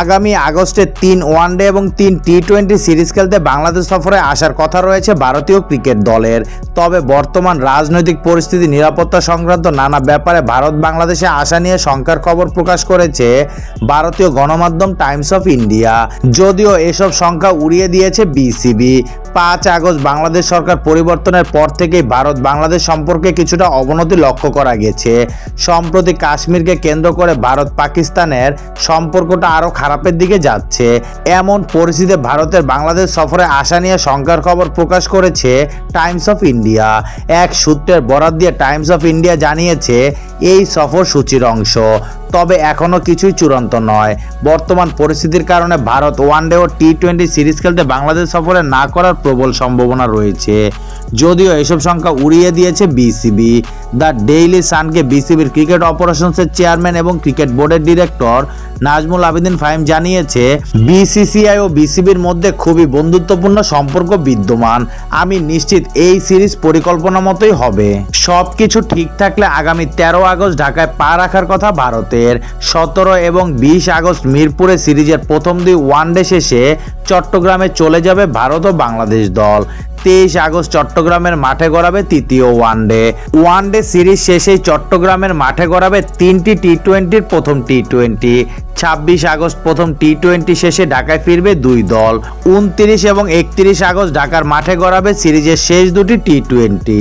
আগামী আগস্টে তিন ওয়ানডে এবং তিন টি টোয়েন্টি সিরিজ খেলতে বাংলাদেশ সফরে আসার কথা রয়েছে ভারতীয় ক্রিকেট দলের। তবে বর্তমান রাজনৈতিক পরিস্থিতি, নিরাপত্তা সংক্রান্ত নানা ব্যাপারে ভারত বাংলাদেশে আসা নিয়ে শঙ্কার খবর প্রকাশ করেছে ভারতীয় গণমাধ্যম টাইমস অফ ইন্ডিয়া। যদিও এসব সংখ্যা উড়িয়ে দিয়েছে বিসিবি। পাঁচ আগস্ট বাংলাদেশ সরকার পরিবর্তনের পর থেকেই ভারত বাংলাদেশ সম্পর্কে কিছুটা অবনতি লক্ষ্য করা গেছে। সম্প্রতি কাশ্মীরকে কেন্দ্র করে ভারত পাকিস্তানের সম্পর্কটা আরও খারাপের দিকে যাচ্ছে। এমন পরিস্থিতিতে ভারতের বাংলাদেশ সফরে আসা নিয়ে শঙ্কার খবর প্রকাশ করেছে টাইমস অফ ইন্ডিয়া। এক সূত্রের বরাত দিয়ে টাইমস অফ ইন্ডিয়া জানিয়েছে, এই সফর সূচির অংশ। তবে এখনও কিছুই চূড়ান্ত নয়। বর্তমান পরিস্থিতির কারণে ভারত ওয়ানডে ও টি টোয়েন্টি সিরিজ খেলতে বাংলাদেশ সফরে না করার প্রবল সম্ভাবনা রয়েছে। যদিও এসব সংখ্যা উড়িয়ে দিয়েছে বিসিবি। দ্য ডেইলি সানকে বিসিবির ক্রিকেট অপারেশনসের চেয়ারম্যান এবং ক্রিকেট বোর্ডের ডিরেক্টর নাজমুল আবেদিন ফাহিম জানিয়েছে বিসিসিআই ও বিসিবির মধ্যে খুবই বন্ধুত্বপূর্ণ সম্পর্ক বিদ্যমান। আমি নিশ্চিত এই সিরিজ পরিকল্পনা মতোই হবে। সব কিছু ঠিক থাকলে আগামী তেরো আগস্ট ঢাকায় পা রাখার কথা ভারতের। সতেরো এবং বিশ আগস্ট মিরপুরে সিরিজের প্রথম দুই ওয়ানডে শেষে চট্টগ্রামে চলে যাবে ভারত ও বাংলাদেশ দল। তেইশ আগস্ট চট্টগ্রামের মাঠে গড়াবে তৃতীয় ওয়ানডে। ওয়ানডে সিরিজ শেষে চট্টগ্রামের মাঠে গড়াবে তিনটি টি টোয়েন্টির প্রথম টি টোয়েন্টি ছাব্বিশ আগস্ট প্রথম টি টোয়েন্টি শেষে ঢাকায় ফিরবে দুই দল। উনত্রিশ এবং একত্রিশ আগস্ট ঢাকার মাঠে গড়াবে সিরিজের শেষ দুটি টি টোয়েন্টি